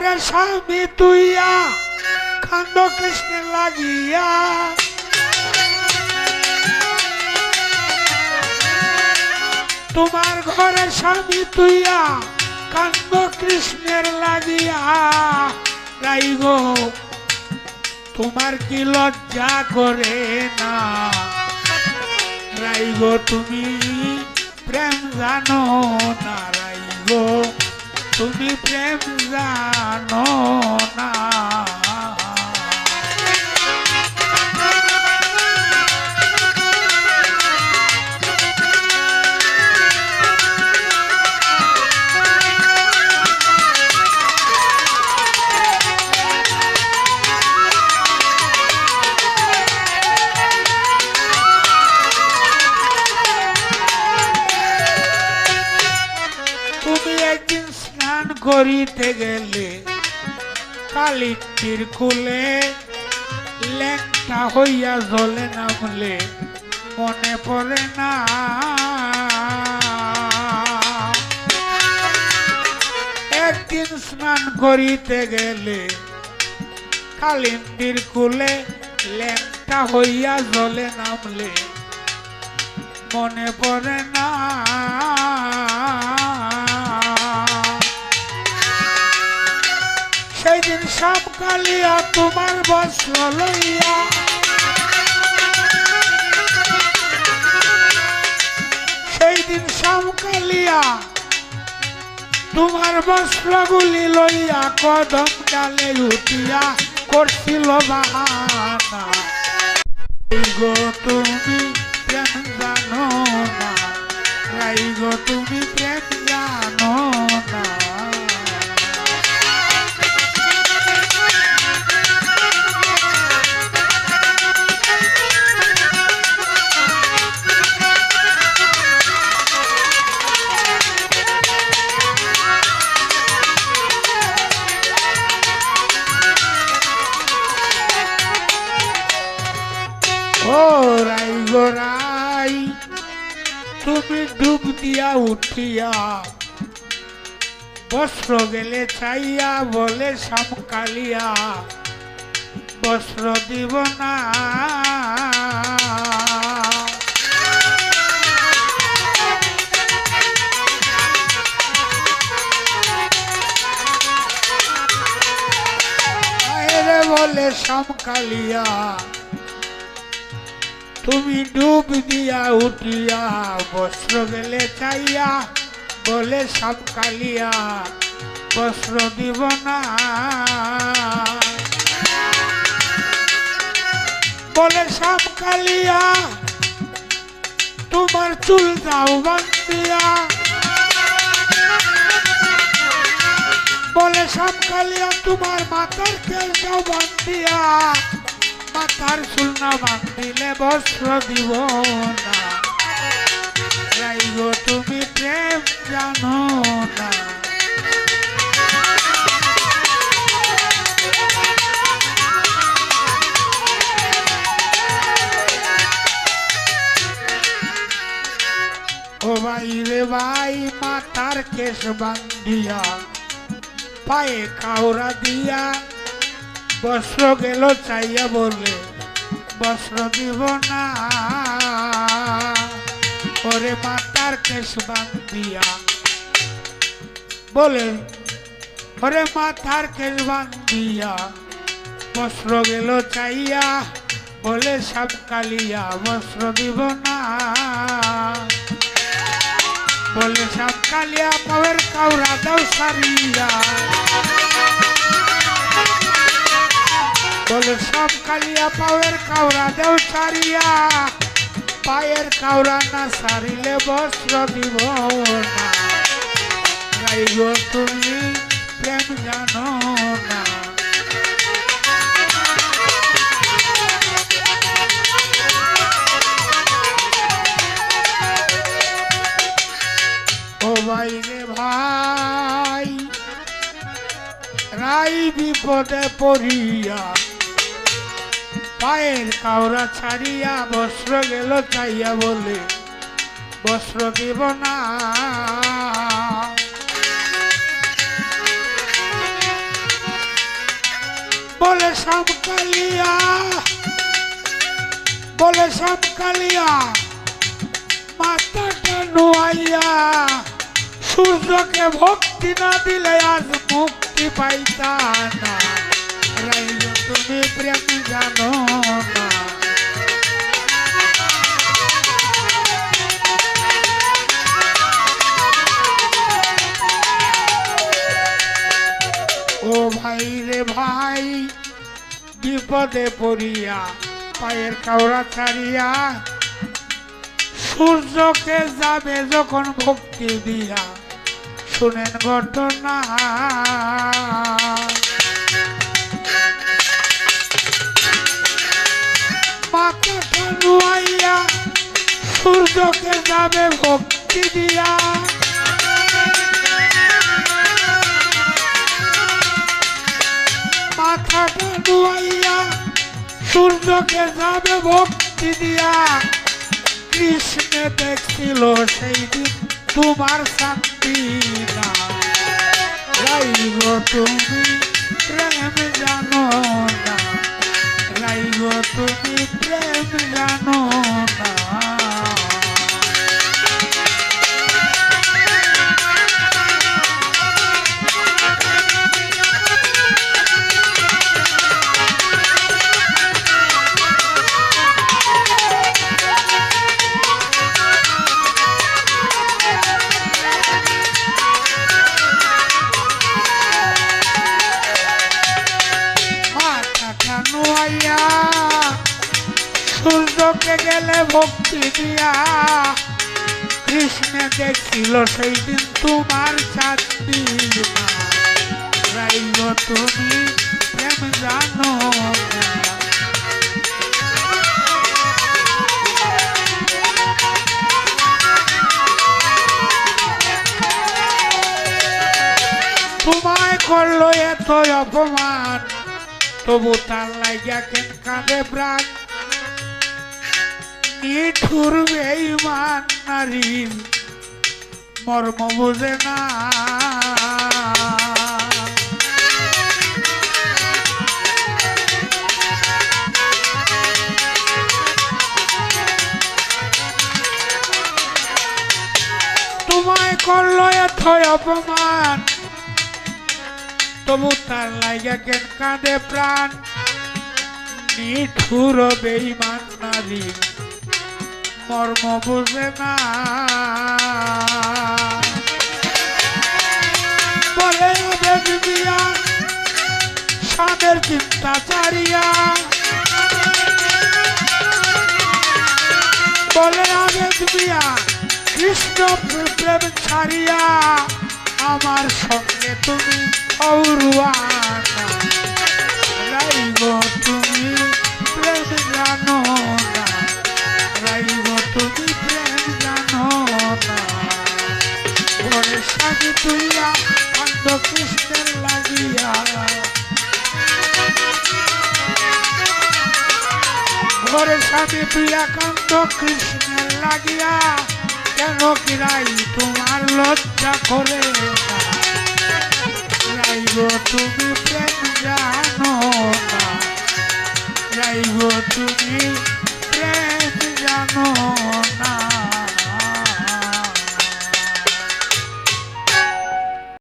ঘরে স্বামী তুইয়া কান্দ কৃষ্ণ লাগিয়া। তোমার ঘরে স্বামী তুইয়া কান্দ কৃষ্ণের লাগিয়া। রাই গো, তোমার কি লজ্জা করে না? রাই গো, তুমি প্রেম জানো না, রাই গো। তুমি প্রেম জানো। করিতে গেলে কালিটির কুলে ল্যাংটা হইয়া জলে না নামলে মনে পড়ে না। একদিন স্নান করিতে গেলে কালিন্দির কুলে ল্যাংটা হইয়া জলে নামলে মনে পড়ে না। দিন সব কালিয়া, তোমার বস্ত্র লইয়া। সেই দিন সব কালিয়া, তোমার বস্ত্রগুলি লইয়া কদম ডালে উঠিয়া করছিল বাহানা। তুমি প্রেম জানো না তুমি প্রেম তুমি ডুব দিয়া উঠিয়া বস্ত্র গেলে চাইয়া বলে সামকালিয়া বস্ত্র দিব না। বলে তুমি ডুব দিয়া উঠিয়া বস্ত্র গেলে চাইয়া, বলে সব কালিয়া বস্ত্র দিব না। বলে সব কালিয়া, তোমার চুল দাও বান্দিয়া বলে সব কালিয়া, তোমার মাথার কেল দাও বান্দিয়া মাথার চুল না বান্ধিলে বস্ত্র দিব না। গো, তুমি প্রেম জানো না। ও ভাই রে ভাই মাথার কেশ বান্ধিয়া, পায়ে কাউরা দিয়া বস্ত্র গেল চাইয়া বলে, বস্ত্র দিব না। ওরে মাতার কেশ বান্ধিয়া বলে, ওরে মাথার কেশ বান্ধিয়া বস্ত্র গেল চাইয়া, বলে সব কালিয়া, বস্ত্র দিব না। বলে সব কালিয়া, পাওয়ার কাউরা দাও সারিয়া। বলে সব কালিয়া পাওয়ের কাউরা দেও সারিয়া পায়ের কাউরা না সারিলে বস্ত্র দিব না। গাই তুমি প্রেম জানো না। ও ভাই রে ভাই, রাই বিপদে পড়িয়া পায়ের কাউরা ছাড়িয়া বস্ত্র গেল চাইয়া বলে, বস্ত্র দিব না। শ্যামকালিয়া বলে শ্যামকালিয়া মাথাটা নোয়াইয়া, সূর্যকে ভক্তি না দিলে আজ মুক্তি পাইতা না। তুমি প্রেম জানো। বিপদে পড়িয়া, পায়ের কাউরা ছাড়িয়া, সূর্যকে যাবে যখন ভক্তি দিয়া। শুনেন ঘটনা। নুয়াইয়া সূর্যকে যাবে ভক্তি দিয়া। মাথাটা নুয়াইয়া সূর্যকে যাবে ভক্তি দিয়া। কৃষ্ণ দেখছিল সেই দিন তোমার শান্তি না রাইব তুমি প্রেম জানো না। রাইব তুমি প্রেম জানো না। সূর্যকে গেলে ভক্তি দিয়া কৃষ্ণ দেখছিল সেই দিন তোমার চাঁদি রাইব তুমি প্রেম জানো তোমায় করল এত অপমান, তবু তার লাগিয়া কেন কাঁদে প্রাণ? নিঠুর বেইমান নারীর মর্ম বুঝে না। তোমায় করল এত অপমান, তবু তার লাইগা কেন কাঁদে প্রাণ? নিঠুর বেইমান নারী মর্ম বুঝে না। বলে আবেগ দিয়া স্বাদের চিন্তা চারিয়া বলে কৃষ্ণ প্রেম ছাড়িয়া আমার সঙ্গে তুমি অরুয়ানা। তুমি তুইয়া কান্দ কৃষ্ণের লাগিয়া। ঘরে স্বামী তুইয়া কান্ত কৃষ্ণের লাগিয়া। কেন কি রাই তোমার লজ্জা করে?